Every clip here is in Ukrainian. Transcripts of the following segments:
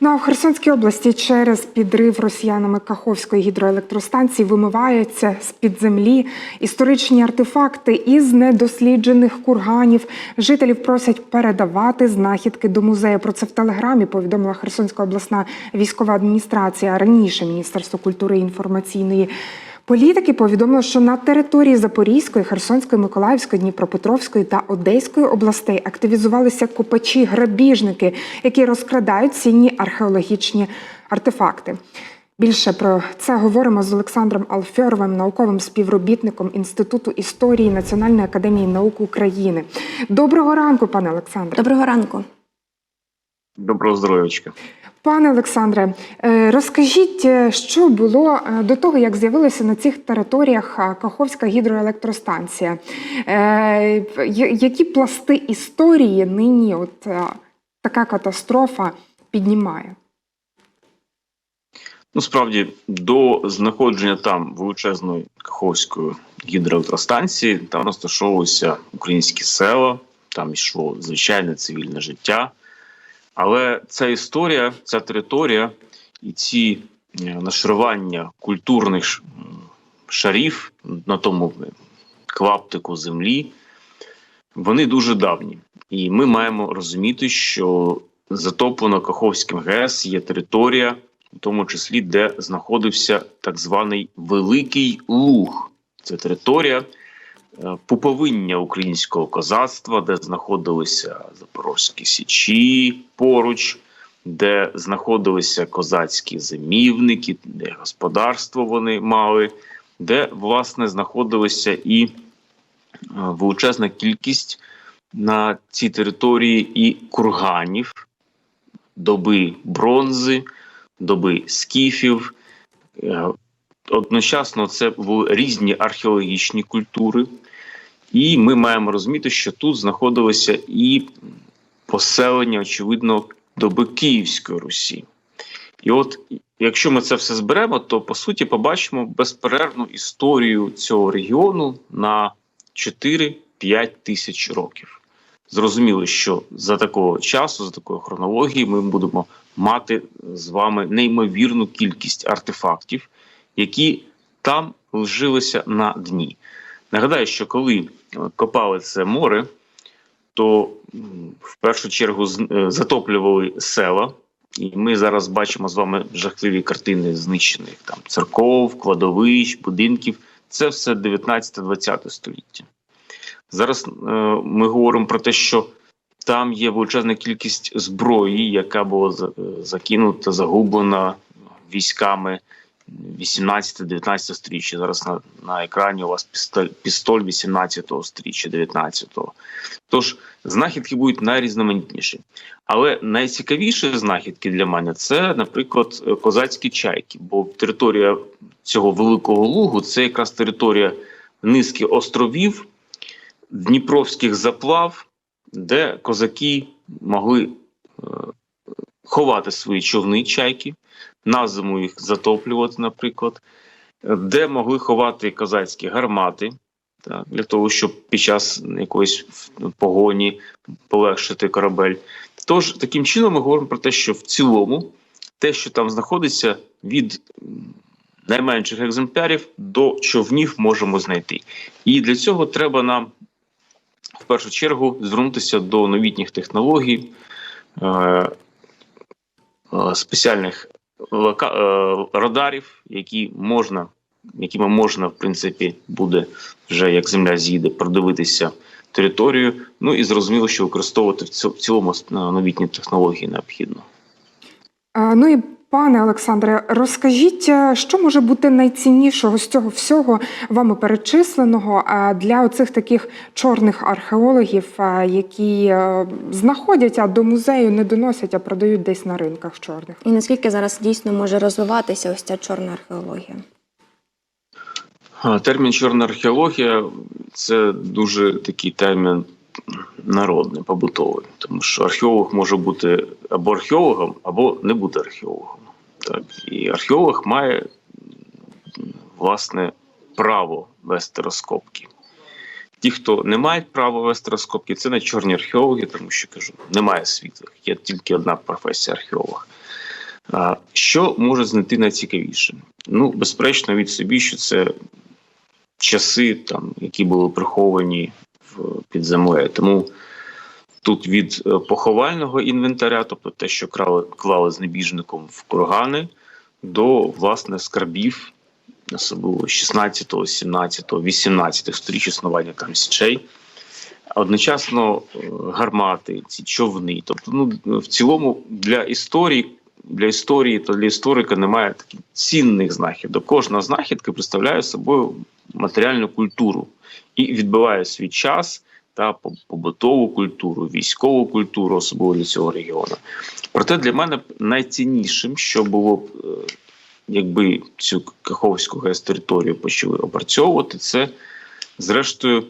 Ну, а в Херсонській області через підрив росіянами Каховської гідроелектростанції вимиваються з-під землі історичні артефакти із недосліджених курганів. Жителів просять передавати знахідки до музею. Про це в телеграмі повідомила Херсонська обласна військова адміністрація. Раніше Міністерство культури і інформаційної. Політики повідомили, що на території Запорізької, Херсонської, Миколаївської, Дніпропетровської та Одеської областей активізувалися копачі-грабіжники, які розкрадають цінні археологічні артефакти. Більше про це говоримо з Олександром Алфьоровим, науковим співробітником Інституту історії Національної академії наук України. Доброго ранку, пане Олександре. Доброго ранку. Доброго здоров'ячка. Пане Олександре, е, розкажіть, е, що було е, до того, як з'явилася на цих територіях Каховська гідроелектростанція? Які пласти історії нині от така катастрофа піднімає? Ну, справді, до знаходження там величезної Каховської гідроелектростанції там розташовувалися українські села, там йшло звичайне цивільне життя. Але ця історія, ця територія і ці е, нашарування культурних шарів на тому е, клаптику землі, вони дуже давні. І ми маємо розуміти, що затоплено Каховським ГЕС є територія, в тому числі, де знаходився так званий Великий Луг. Це територія пуповиння українського козацтва, де знаходилися Запорозькі січі поруч, де знаходилися козацькі зимівники, де господарство вони мали, де, власне, знаходилися і е, величезна кількість на цій території і курганів, доби бронзи, доби скіфів. Е, Одночасно це були різні археологічні культури, і ми маємо розуміти, що тут знаходилося і поселення, очевидно, доби Київської Русі. І от, якщо ми це все зберемо, то по суті побачимо безперервну історію цього регіону на 4-5 тисяч років. Зрозуміло, що за такого часу, за такої хронології, ми будемо мати з вами неймовірну кількість артефактів, які там лжилися на дні. Нагадаю, що коли копали це море, то в першу чергу е, затоплювали села. І ми зараз бачимо з вами жахливі картини знищених там церков, кладовищ, будинків. Це все 19-20 століття. Зараз е, ми говоримо про те, що там є величезна кількість зброї, яка була е, закинута, загублена військами 18-19 сторіччя. Зараз на, на екрані у вас пістоль, пістоль 18-го сторіччя, 19-го. Тож знахідки будуть найрізноманітніші. Але найцікавіші знахідки для мене це, наприклад, е, козацькі чайки, бо територія цього великого лугу це якраз територія низки островів, дніпровських заплав, де козаки могли е, ховати свої човни чайки, на зиму їх затоплювати, наприклад, де могли ховати козацькі гармати. Так, для того, щоб під час якоїсь погоні полегшити корабель. Тож таким чином ми говоримо про те, що в цілому те, що там знаходиться, від найменших екземплярів до човнів можемо знайти. І для цього треба нам в першу чергу звернутися до новітніх технологій, е, спеціальних лока- е, радарів, які можна, якими можна, в принципі, буде вже як земля з'їде, продивитися територію. Ну і зрозуміло, що використовувати в ці- цілому е, новітні технології необхідно. Е, Ну і пане Олександре, розкажіть, е, що може бути найціннішого з цього всього вами перечисленого е, для оцих таких чорних археологів, е, які знаходять, а до музею не доносять, а продають десь на ринках чорних. І наскільки зараз дійсно може розвиватися ось ця чорна археологія? Термін чорна археологія це дуже такий термін народний, побутовий, тому що археолог може бути або археологом, або не бути археологом. Так. І археолог має власне право вести розкопки. Ті, хто не мають права вести розкопки, це не чорні археологи, тому що кажу, немає світла. Є тільки одна професія археолог. А, Що може знайти найцікавіше? Ну, безперечно, від собі, що це часи, там, які були приховані під землею. Тому тут від е, поховального інвентаря, тобто те, що крали, клали з небіжником в кургани, до власне скарбів, особливо 16, 17, 18 сторіч існування там січей. Одночасно е, гармати, ці човни. Тобто, ну в цілому для історії, для історії та для історика немає таких цінних знахідок. Кожна знахідка представляє собою матеріальну культуру і відбиває свій час та побутову культуру, військову культуру, особливо для цього регіону. Проте для мене найціннішим, що було б, е, якби цю Каховську ГЕС територію почали опрацьовувати, це зрештою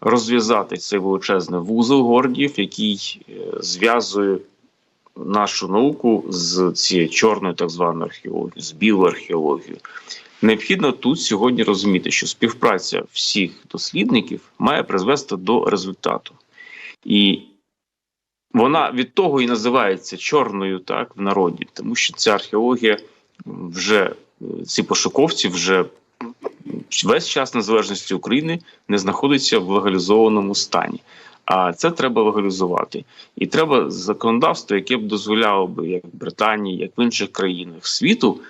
розв'язати цей величезний вузол гордів, який е, зв'язує нашу науку з цією чорною так званою археологією, з білою археологією. Необхідно тут сьогодні розуміти, що співпраця всіх дослідників має призвести до результату. І вона від того і називається чорною так в народі, тому що ця археологія вже ці пошуковці вже весь час незалежності України не знаходиться в легалізованому стані. А це треба легалізувати. І треба законодавство, яке б дозволяло би, як в Британії, як в інших країнах світу,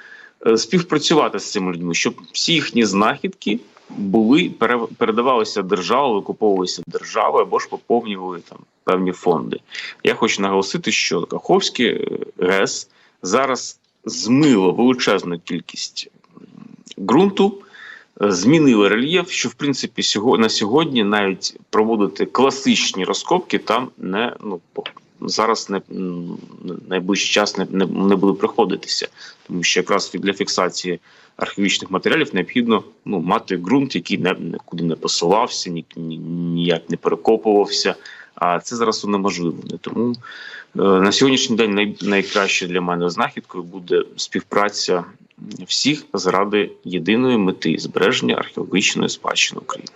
е, співпрацювати з цими людьми, щоб всі їхні знахідки були пере- передавалися державою, викуповувалися державою або ж поповнювали там певні фонди. Я хочу наголосити, що Каховське е, ГЕС зараз змило величезну кількість ґрунту, змінили рельєф, що в принципі на сьогодні навіть проводити класичні розкопки там не ну зараз не найближчий час не, не, не буде приходитися, тому що якраз для фіксації археологічних матеріалів необхідно ну мати ґрунт, який не нікуди не посувався, ні, ні, ніяк не перекопувався. А це зараз унеможливлено. Тому е, на сьогоднішній день най, найкраще для мене знахідкою буде співпраця всіх заради єдиної мети збереження археологічної спадщини України.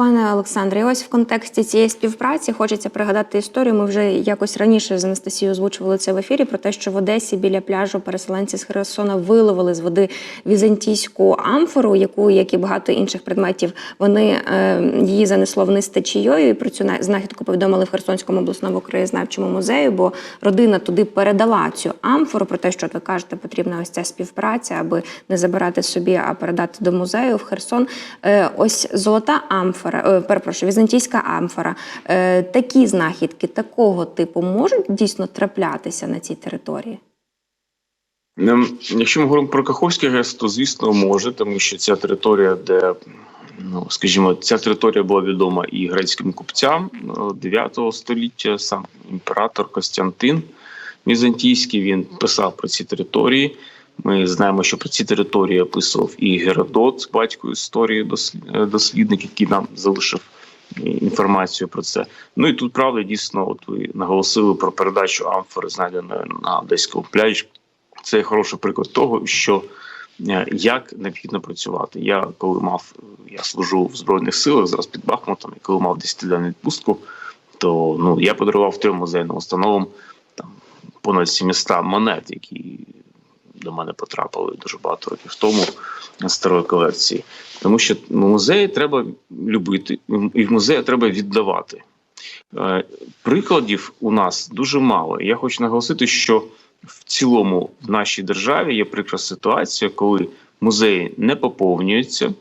Пане Олександре, і ось в контексті цієї співпраці хочеться пригадати історію. Ми вже якось раніше з Анастасією озвучували це в ефірі про те, що в Одесі біля пляжу переселенці з Херсона виловили з води візантійську амфору, яку, як і багато інших предметів, вони е, її занесло вниз течією. І про цю на- знахідку повідомили в Херсонському обласному краєзнавчому музеї, бо родина туди передала цю амфору. Про те, що ви кажете, потрібна ось ця співпраця, аби не забирати собі, а передати до музею в Херсон. Е, ось золота амфора, е, перепрошую, візантійська амфора. Е, такі знахідки такого типу можуть дійсно траплятися на цій території? Ем, Якщо ми говоримо про Каховський ГЕС, то звісно може, тому що ця територія, де ну скажімо, ця територія була відома і грецьким купцям е, 9 століття. Сам імператор Костянтин Візантійський він писав про ці території. Ми знаємо, що про ці території описував і Геродот, батько історії, е, дослідник, який нам залишив е, інформацію про це. Ну і тут правда дійсно, от ви наголосили про передачу амфори, знайденої на одеському пляжі. Це хороший приклад того, що е, як необхідно працювати. Я коли мав, я служу в збройних силах зараз під Бахмутом, і коли мав 10-денну відпустку, то ну я подарував трьом музейним установам там понад 700 монет, які до мене потрапили дуже багато років тому старої колекції. Тому що музеї треба любити, і в музеї треба віддавати. Е, Прикладів у нас дуже мало. Я хочу наголосити, що в цілому в нашій державі є прикра ситуація, коли музеї не поповнюються.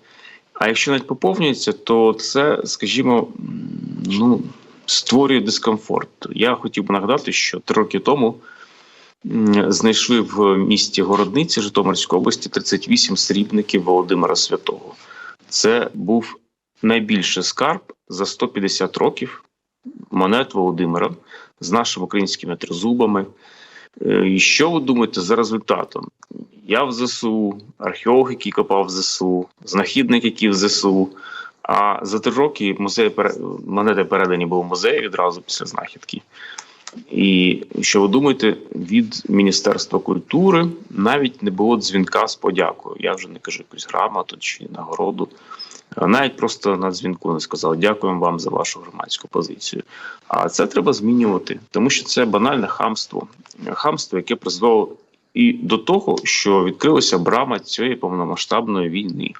А якщо навіть поповнюються, то це, скажімо, ну, створює дискомфорт. Я хотів би нагадати, що три роки тому знайшли в місті Городниці Житомирської області 38 срібників Володимира Святого. Це був найбільший скарб за 150 років монет Володимира з нашими українськими тризубами. Е, І що ви думаєте за результатом? Я в ЗСУ, археолог, який копав в ЗСУ, знахідник, який в ЗСУ. А за три роки музей монети передані були в музей відразу після знахідки. І що ви думаєте, від Міністерства культури навіть не було дзвінка з подякою. Я вже не кажу якусь грамоту чи нагороду. Навіть просто на дзвінку не сказав дякуємо вам за вашу громадську позицію. А це треба змінювати, тому що це банальне хамство, хамство, яке призвело і до того, що відкрилася брама цієї повномасштабної війни,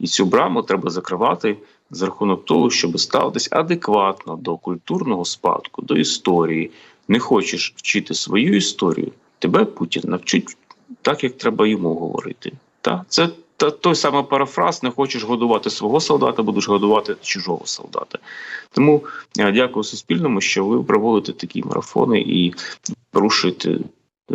і цю браму треба закривати за рахунок того, щоб ставитись адекватно до культурного спадку, до історії. Не хочеш вчити свою історію, тебе Путін навчить так, як треба йому говорити. Та це та той самий парафраз: не хочеш годувати свого солдата, будеш годувати чужого солдата. Тому я дякую Суспільному, що ви проводите такі марафони і порушуєте е,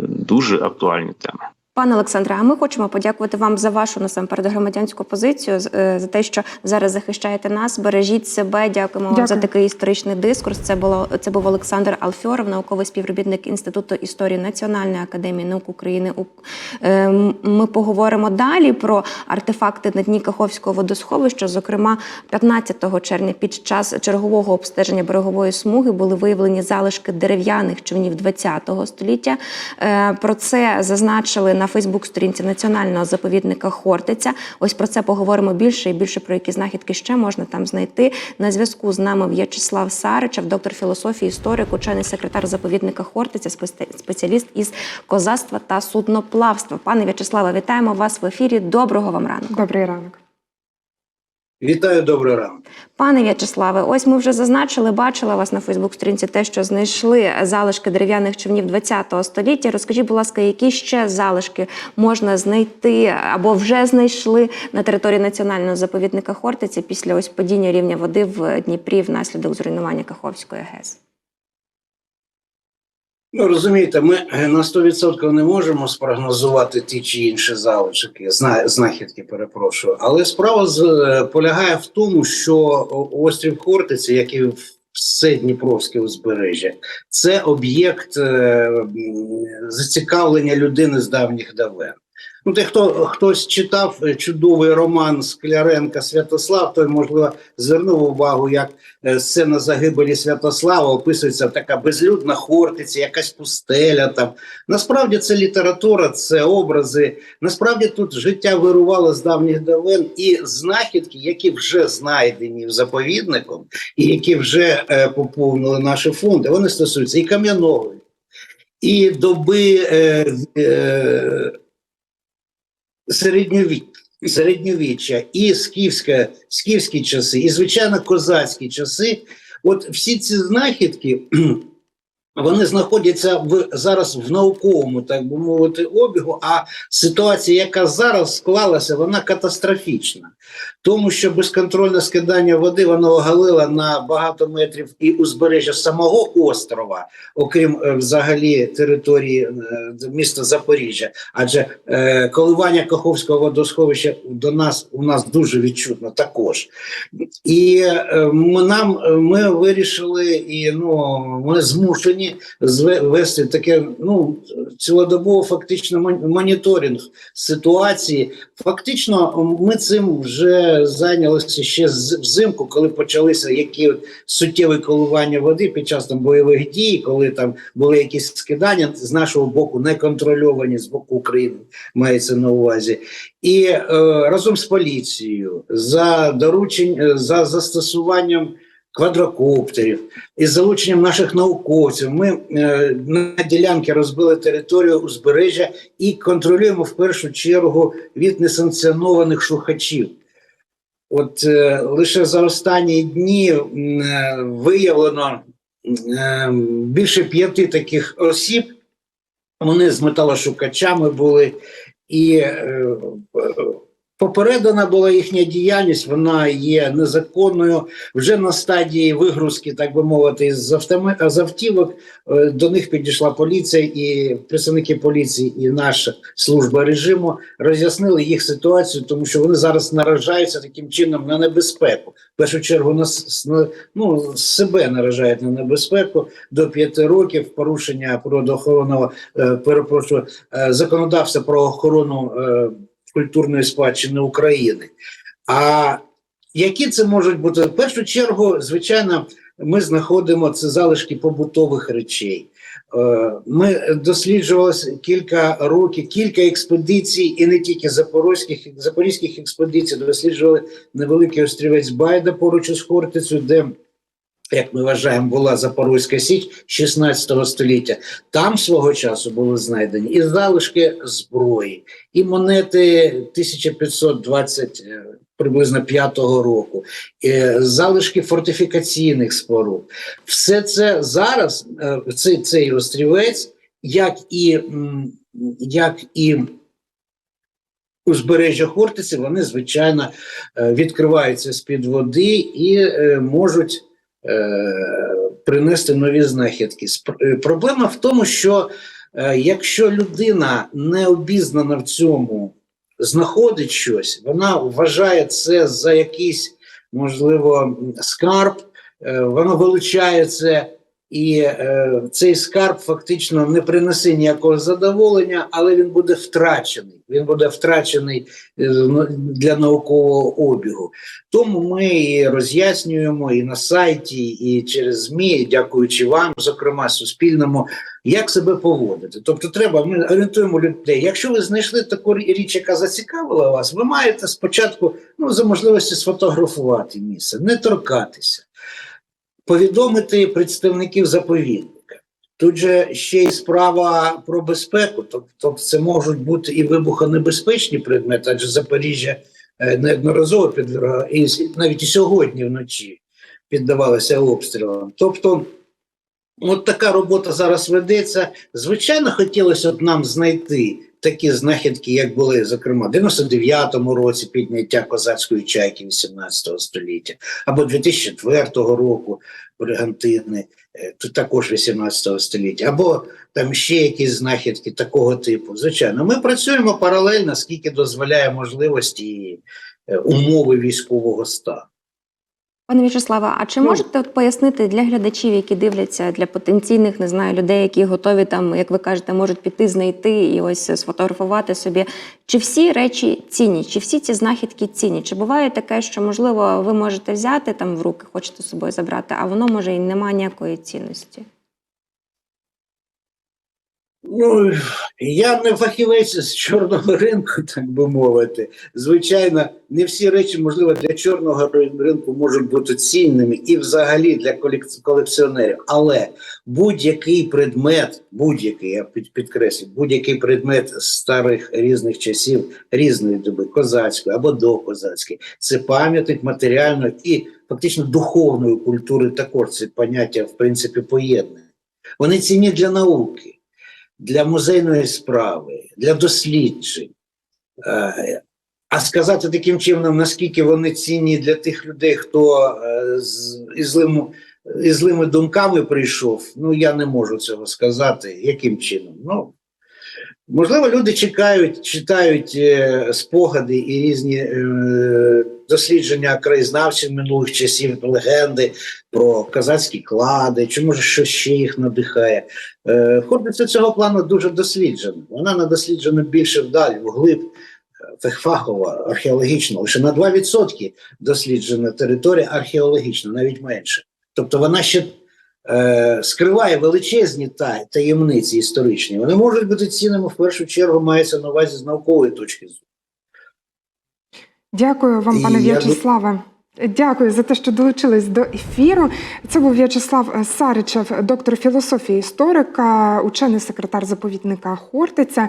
дуже актуальні теми. Пане Олександре, а ми хочемо подякувати вам за вашу насамперед громадянську позицію, е, за те, що зараз захищаєте нас. Бережіть себе. Дякуємо вам за такий історичний дискурс. Це було це був Олександр Алфьоров, науковий співробітник Інституту історії Національної академії наук України. Е, Ми поговоримо далі про артефакти на дні Каховського водосховища. Зокрема, 15 червня під час чергового обстеження берегової смуги були виявлені залишки дерев'яних човнів 20 століття. Е, Про це зазначили на Фейсбук-сторінці національного заповідника Хортиця. Ось про це поговоримо більше і більше про які знахідки ще можна там знайти. На зв'язку з нами В'ячеслав Саричев, доктор філософії, історик, учений секретар заповідника Хортиця, спеціаліст із козацтва та судноплавства. Пане В'ячеславе, вітаємо вас в ефірі. Доброго вам ранку. Добрий ранок. Вітаю, добрий ранок. Пане В'ячеславе, ось ми вже зазначили, бачила вас на Фейсбук-сторінці те, що знайшли залишки дерев'яних човнів 20 століття. Розкажіть, будь ласка, які ще залишки можна знайти або вже знайшли на території національного заповідника Хортиці після ось падіння рівня води в Дніпрі внаслідок зруйнування Каховської ГЕС? Ну, розумієте, ми на 100% не можемо спрогнозувати ті чи інші залишки, зна- знахідки, перепрошую. Але справа е, полягає в тому, що острів Хортиці, як і все Дніпровське узбережжя, це об'єкт е, зацікавлення людини з давніх давен. Ну, те, хто хтось читав е, чудовий роман Скляренка Святослав, той можливо звернув увагу, як е, сцена загибелі Святослава описується така безлюдна хортиця, якась пустеля. Там насправді це література, це образи. Насправді тут життя вирувало з давніх давен, і знахідки, які вже знайдені заповідником, і які вже е, поповнили наші фонди, вони стосуються і кам'яного, і доби. Е, е, середньовік, середньовіччя, і скіфська, скіфські часи, і звичайно козацькі часи. От всі ці знахідки. Вони знаходяться в зараз в науковому, так би мовити, обігу. А ситуація, яка зараз склалася, вона катастрофічна, тому що безконтрольне скидання води воно оголило на багато метрів і узбережжя самого острова, окрім е, взагалі території е, міста Запоріжжя. Адже е, коливання Каховського водосховища до нас у нас дуже відчутно також. І е, нам е, ми вирішили, і ну ми змушені вести таке ну цілодобово фактично моніторинг ситуації. Фактично, ми цим вже зайнялися ще взимку, коли почалися які суттєві коливання води під час там бойових дій, коли там були якісь скидання з нашого боку, неконтрольовані з боку України, мається на увазі. І е, разом з поліцією за доручень за застосуванням квадрокоптерів із залученням наших науковців. Ми е, на ділянки розбили територію узбережжя і контролюємо в першу чергу від несанкціонованих шукачів. От е, лише за останні дні е, виявлено е, більше п'яти таких осіб. Вони з металошукачами були, і е, попередена була їхня діяльність, вона є незаконною. Вже на стадії вигрузки, так би мовити, з, автівок е, до них підійшла поліція, і представники поліції, і наша служба режиму роз'яснили їх ситуацію, тому що вони зараз наражаються таким чином на небезпеку. В першу чергу на, ну, себе наражають на небезпеку до п'яти років порушення природоохоронного е, перепрошую е, законодавства про охорону культурної спадщини України. А які це можуть бути? В першу чергу, звичайно, ми знаходимо це залишки побутових речей. Е, Ми досліджували кілька років, кілька експедицій, і не тільки запорізьких, запорізьких експедицій, досліджували невеликий острівець Байда поруч із Хортицю, де як ми вважаємо, була Запорозька Січ 16 століття. Там свого часу були знайдені і залишки зброї, і монети 1520 е, приблизно 5-го року, е, залишки фортифікаційних споруд. Все це зараз е, цей, цей острівець, як і, як і узбережжя Хортиці, вони звичайно е, відкриваються з-під води і можуть принести нові знахідки. Е, Проблема в тому, що е, якщо людина не обізнана в цьому, знаходить щось, вона вважає це за якийсь, можливо, скарб, е, вона вилучає це. І е, цей скарб фактично не принесе ніякого задоволення, але він буде втрачений. Він буде втрачений е, ну, для наукового обігу. Тому ми і роз'яснюємо і на сайті, і через ЗМІ, дякуючи вам, зокрема Суспільному, як себе поводити. Тобто, треба ми орієнтуємо людей. Якщо ви знайшли таку річ, яка зацікавила вас, ви маєте спочатку ну, за можливості сфотографувати місце, не торкатися повідомити представників заповідника. Тут же ще й справа про безпеку, тобто це можуть бути і вибухонебезпечні предмети, адже Запоріжжя е, неодноразово підвергало, і навіть і сьогодні вночі піддавалося обстрілам. Тобто, от така робота зараз ведеться. Звичайно, хотілося б нам знайти такі знахідки, як були, зокрема, в 99-му році підняття козацької чайки 18 століття, або 2004 року бригантини, е, тут також 18 століття, або там ще якісь знахідки такого типу. Звичайно, ми працюємо паралельно, скільки дозволяє можливості і е, умови військового стану. Пане В'ячеславе, а чи Ну. можете от пояснити для глядачів, які дивляться, для потенційних, не знаю, людей, які готові там, як ви кажете, можуть піти знайти і ось сфотографувати собі, чи всі речі цінні, чи всі ці знахідки цінні? Чи буває таке, що можливо ви можете взяти там в руки, хочете з собою забрати, а воно може і немає ніякої цінності? Ну, я не фахівець з чорного ринку, так би мовити. Звичайно, не всі речі, можливо, для чорного ринку можуть бути цінними і взагалі для колекціонерів. Але будь-який предмет, будь-який, я підкреслю, будь-який предмет старих різних часів, різної доби, козацької або докозацької, це пам'ятник матеріальної і фактично духовної культури також це поняття, в принципі, поєднане. Вони цінні для науки для музейної справи, для досліджень. Е, А сказати таким чином, наскільки вони цінні для тих людей, хто е, з із злим, із злими думками прийшов, ну я не можу цього сказати. Яким чином? Ну, можливо, люди чекають, читають е, спогади і різні е, дослідження краєзнавців минулих часів, легенди про казацькі клади, чи може щось ще їх надихає. Е, Хортиця цього плану дуже досліджена. Вона не досліджена більше вдалі, вглиб е, фахово, археологічно. Лише на 2% досліджена територія археологічна, навіть менше. Тобто вона ще е, скриває величезні таємниці історичні. Вони можуть бути цінними в першу чергу, мається на увазі з наукової точки зору. Дякую вам, пане В'ячеславе. Дякую за те, що долучились до ефіру. Це був В'ячеслав Саричев, доктор філософії історика, учений секретар заповідника Хортиця.